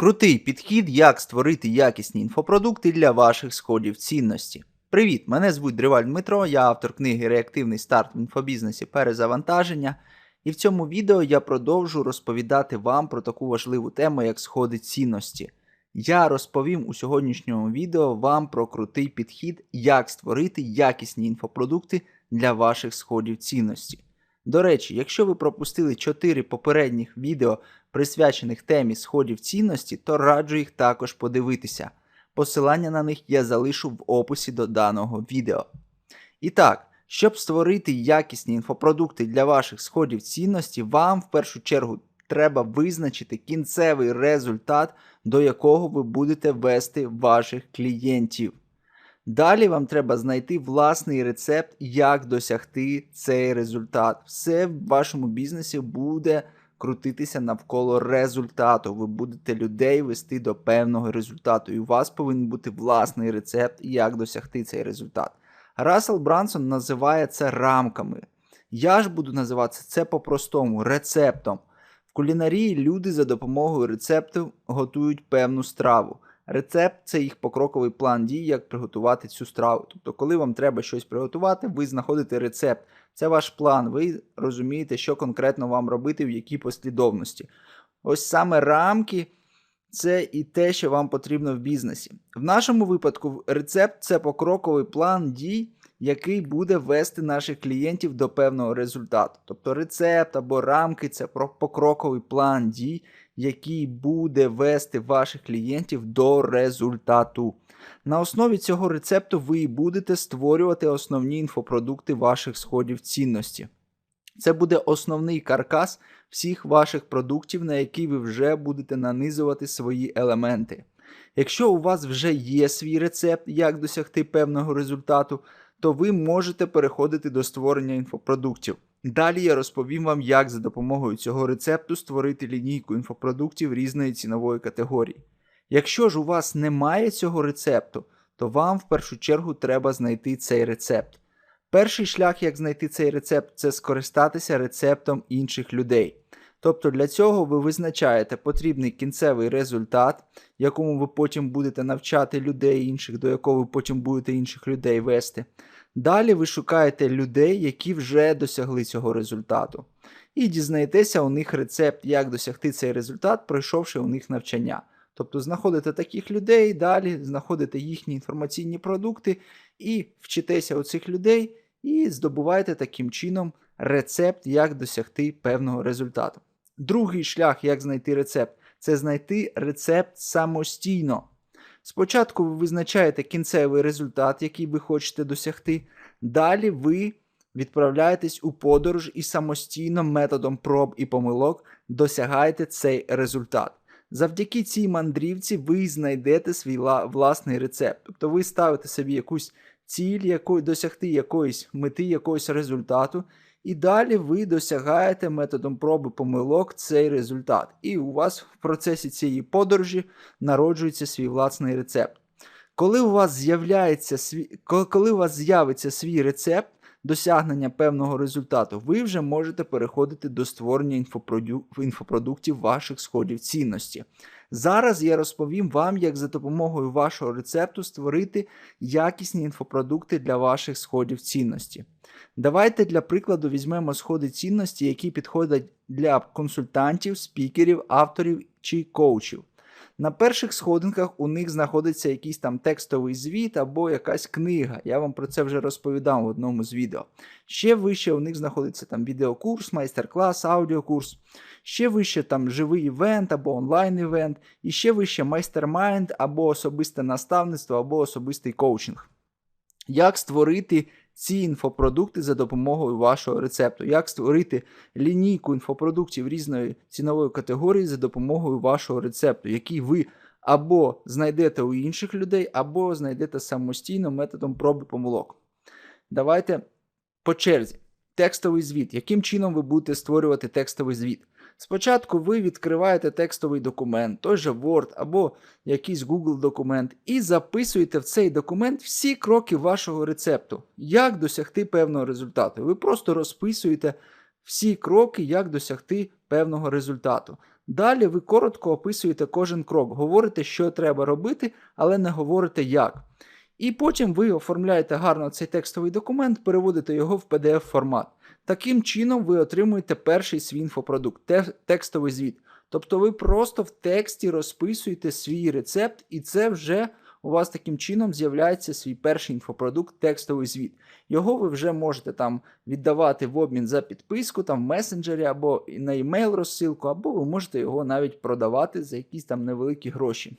Крутий підхід, як створити якісні інфопродукти для ваших сходів цінності. Привіт! Мене звуть Дриваль Дмитро, я автор книги Реактивний старт в інфобізнесі перезавантаження. І в цьому відео я продовжу розповідати вам про таку важливу тему, як сходи цінності. Я розповім у сьогоднішньому відео вам про крутий підхід, як створити якісні інфопродукти для ваших сходів цінності. До речі, якщо ви пропустили 4 попередніх відео, присвячених темі сходів цінності, то раджу їх також подивитися. Посилання на них я залишу в описі до даного відео. І так, щоб створити якісні інфопродукти для ваших сходів цінності, вам в першу чергу треба визначити кінцевий результат, до якого ви будете вести ваших клієнтів. Далі вам треба знайти власний рецепт, як досягти цей результат. Все в вашому бізнесі буде крутитися навколо результату. Ви будете людей вести до певного результату. І у вас повинен бути власний рецепт, як досягти цей результат. Рассел Брансон називає це рамками. Я ж буду називати це по-простому рецептом. В кулінарії люди за допомогою рецепту готують певну страву. Рецепт це їх покроковий план дій, як приготувати цю страву. Тобто, коли вам треба щось приготувати, ви знаходите рецепт. Це ваш план, ви розумієте, що конкретно вам робити, в якій послідовності. Ось саме рамки це і те, що вам потрібно в бізнесі. В нашому випадку рецепт це покроковий план дій, який буде вести наших клієнтів до певного результату. Тобто рецепт або рамки це покроковий план дій, який буде вести ваших клієнтів до результату. На основі цього рецепту ви і будете створювати основні інфопродукти ваших сходів цінності. Це буде основний каркас всіх ваших продуктів, на які ви вже будете нанизувати свої елементи. Якщо у вас вже є свій рецепт, як досягти певного результату, то ви можете переходити до створення інфопродуктів. Далі я розповім вам, як за допомогою цього рецепту створити лінійку інфопродуктів різної цінової категорії. Якщо ж у вас немає цього рецепту, то вам в першу чергу треба знайти цей рецепт. Перший шлях, як знайти цей рецепт, це скористатися рецептом інших людей. Тобто для цього ви визначаєте потрібний кінцевий результат, якому ви потім будете навчати людей інших, до якого ви потім будете інших людей вести. Далі ви шукаєте людей, які вже досягли цього результату. І дізнаєтеся у них рецепт, як досягти цей результат, пройшовши у них навчання. Тобто знаходите таких людей, далі знаходите їхні інформаційні продукти і вчитеся у цих людей, і здобуваєте таким чином рецепт, як досягти певного результату. Другий шлях, як знайти рецепт, це знайти рецепт самостійно. Спочатку ви визначаєте кінцевий результат, який ви хочете досягти. Далі ви відправляєтесь у подорож і самостійно методом проб і помилок досягаєте цей результат. Завдяки цій мандрівці ви знайдете свій власний рецепт. Тобто ви ставите собі якусь ціль, якої досягти якоїсь мети, якогось результату, і далі ви досягаєте методом проби помилок цей результат. І у вас в процесі цієї подорожі народжується свій власний рецепт. Коли у вас з'являється свій, коли у вас з'явиться свій рецепт досягнення певного результату, ви вже можете переходити до створення інфопродуктів ваших сходів цінності. Зараз я розповім вам, як за допомогою вашого рецепту створити якісні інфопродукти для ваших сходів цінності. Давайте для прикладу візьмемо сходи цінності, які підходять для консультантів, спікерів, авторів чи коучів. На перших сходинках у них знаходиться якийсь там текстовий звіт або якась книга. Я вам про це вже розповідав в одному з відео. Ще вище у них знаходиться там відеокурс, майстер-клас, аудіокурс. Ще вище там живий івент або онлайн-івент, і ще вище майстер-майнд або особисте наставництво, або особистий коучинг. Як створити ці інфопродукти за допомогою вашого рецепту, як створити лінійку інфопродуктів різної цінової категорії за допомогою вашого рецепту, який ви або знайдете у інших людей, або знайдете самостійно методом проби помилок. Давайте по черзі. Текстовий звіт. Яким чином ви будете створювати текстовий звіт? Спочатку ви відкриваєте текстовий документ, той же Word або якийсь Google документ, і записуєте в цей документ всі кроки вашого рецепту, як досягти певного результату. Ви просто розписуєте всі кроки, як досягти певного результату. Далі ви коротко описуєте кожен крок, говорите, що треба робити, але не говорите як. І потім ви оформляєте гарно цей текстовий документ, переводите його в PDF формат. Таким чином, ви отримуєте перший свій інфопродукт, те- текстовий звіт. Тобто ви просто в тексті розписуєте свій рецепт, і це вже у вас таким чином з'являється свій перший інфопродукт, текстовий звіт. Його ви вже можете там віддавати в обмін за підписку, там в месенджері або на емейл розсилку, або ви можете його навіть продавати за якісь там невеликі гроші.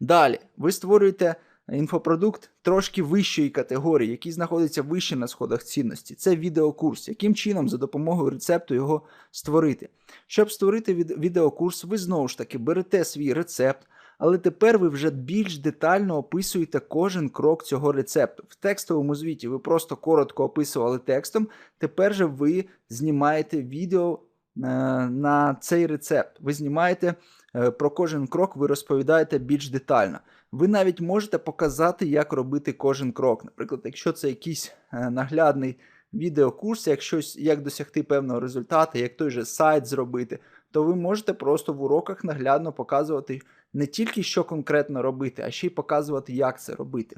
Далі, ви створюєте інфопродукт трошки вищої категорії, який знаходиться вище на сходах цінності. Це відеокурс. Яким чином за допомогою рецепту його створити? Щоб створити від- відеокурс, ви знову ж таки берете свій рецепт, але тепер ви вже більш детально описуєте кожен крок цього рецепту. В текстовому звіті ви просто коротко описували текстом. Тепер же ви знімаєте відео е, на цей рецепт. Ви знімаєте е, про кожен крок, ви розповідаєте більш детально. Ви навіть можете показати, як робити кожен крок. Наприклад, якщо це якийсь е, наглядний відеокурс, як щось, як досягти певного результату, як той же сайт зробити, то ви можете просто в уроках наглядно показувати не тільки що конкретно робити, а ще й показувати, як це робити.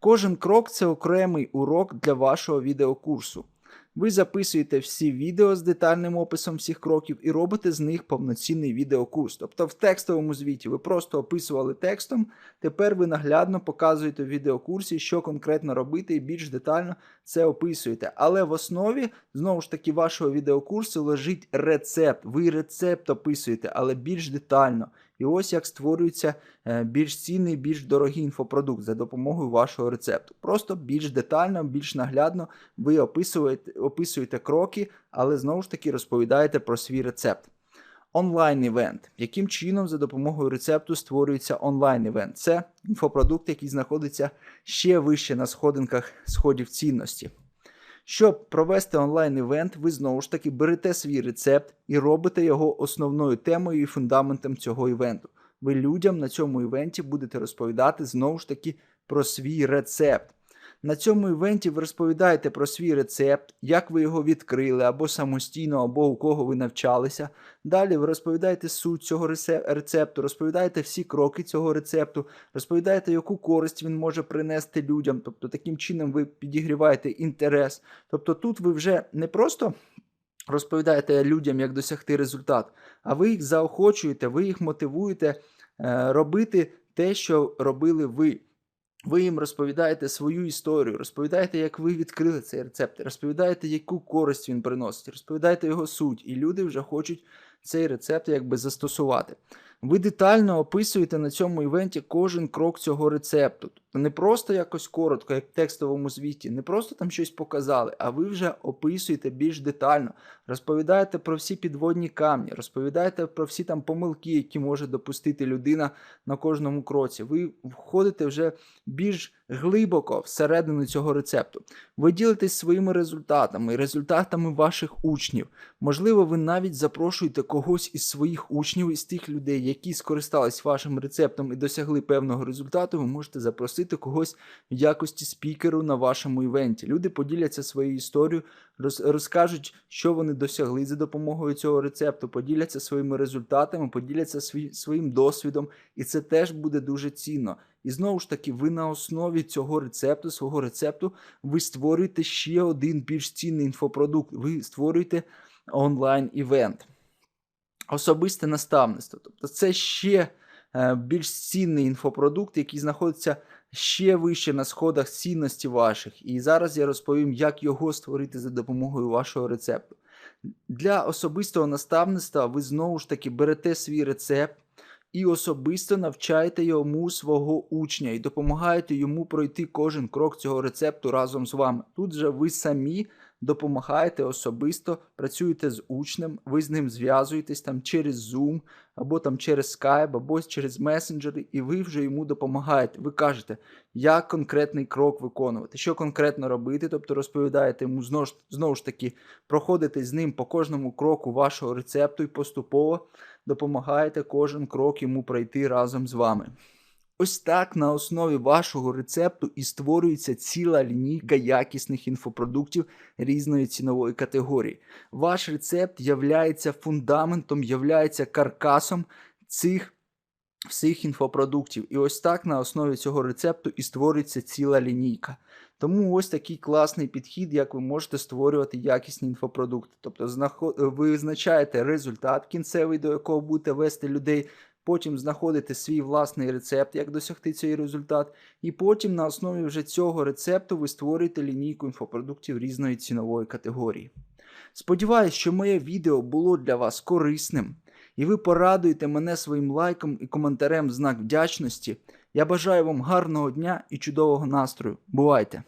Кожен крок це окремий урок для вашого відеокурсу. Ви записуєте всі відео з детальним описом всіх кроків і робите з них повноцінний відеокурс. Тобто в текстовому звіті ви просто описували текстом, тепер ви наглядно показуєте в відеокурсі, що конкретно робити, і більш детально це описуєте. Але в основі, знову ж таки, вашого відеокурсу лежить рецепт. Ви рецепт описуєте, але більш детально. І ось як створюється е, більш цінний, більш дорогий інфопродукт за допомогою вашого рецепту. Просто більш детально, більш наглядно ви описуєте, описуєте кроки, але знову ж таки розповідаєте про свій рецепт. Онлайн-івент. Яким чином за допомогою рецепту створюється онлайн-івент? Це інфопродукт, який знаходиться ще вище на сходинках сходів цінності. Щоб провести онлайн-івент, ви знову ж таки берете свій рецепт і робите його основною темою і фундаментом цього івенту. Ви людям на цьому івенті будете розповідати знову ж таки про свій рецепт. На цьому івенті ви розповідаєте про свій рецепт, як ви його відкрили, або самостійно, або у кого ви навчалися. Далі ви розповідаєте суть цього рецепту, розповідаєте всі кроки цього рецепту, розповідаєте, яку користь він може принести людям. Тобто таким чином ви підігріваєте інтерес. Тобто тут ви вже не просто розповідаєте людям, як досягти результат, а ви їх заохочуєте, ви їх мотивуєте е, робити те, що робили ви. Ви їм розповідаєте свою історію, розповідаєте, як ви відкрили цей рецепт, розповідаєте, яку користь він приносить, розповідаєте його суть, і люди вже хочуть цей рецепт якби застосувати. Ви детально описуєте на цьому івенті кожен крок цього рецепту. Тобто не просто якось коротко, як в текстовому звіті, не просто там щось показали, а ви вже описуєте більш детально, розповідаєте про всі підводні камні, розповідаєте про всі там помилки, які може допустити людина на кожному кроці. Ви входите вже більш глибоко всередину цього рецепту. Ви ділитесь своїми результатами, результатами ваших учнів. Можливо, ви навіть запрошуєте когось із своїх учнів, із тих людей, які скористались вашим рецептом і досягли певного результату. Ви можете запросити когось в якості спікеру на вашому івенті. Люди поділяться своєю історією, роз- розкажуть, що вони досягли за допомогою цього рецепту, поділяться своїми результатами, поділяться своїм досвідом, і це теж буде дуже цінно. І знову ж таки, ви на основі цього рецепту, свого рецепту, ви створюєте ще один більш цінний інфопродукт. Ви створюєте онлайн-івент. Особисте наставництво. Тобто це ще е, більш цінний інфопродукт, який знаходиться ще вище на сходах цінності ваших. І зараз я розповім, як його створити за допомогою вашого рецепту. Для особистого наставництва ви знову ж таки берете свій рецепт і особисто навчаєте йому свого учня і допомагаєте йому пройти кожен крок цього рецепту разом з вами. Тут же ви самі допомагаєте особисто, працюєте з учнем, ви з ним зв'язуєтесь там через Zoom, або там через Skype, або через месенджери, і ви вже йому допомагаєте. Ви кажете, як конкретний крок виконувати, що конкретно робити, тобто розповідаєте йому знову ж, знову ж таки, проходите з ним по кожному кроку вашого рецепту і поступово допомагаєте кожен крок йому пройти разом з вами. Ось так на основі вашого рецепту і створюється ціла лінійка якісних інфопродуктів різної цінової категорії. Ваш рецепт являється фундаментом, являється каркасом цих всіх інфопродуктів. І ось так на основі цього рецепту і створюється ціла лінійка. Тому ось такий класний підхід, як ви можете створювати якісні інфопродукти. Тобто ви визначаєте результат кінцевий, до якого будете вести людей. Потім знаходите свій власний рецепт, як досягти цей результат, і потім на основі вже цього рецепту ви створюєте лінійку інфопродуктів різної цінової категорії. Сподіваюсь, що моє відео було для вас корисним, і ви порадуєте мене своїм лайком і коментарем в знак вдячності. Я бажаю вам гарного дня і чудового настрою. Бувайте!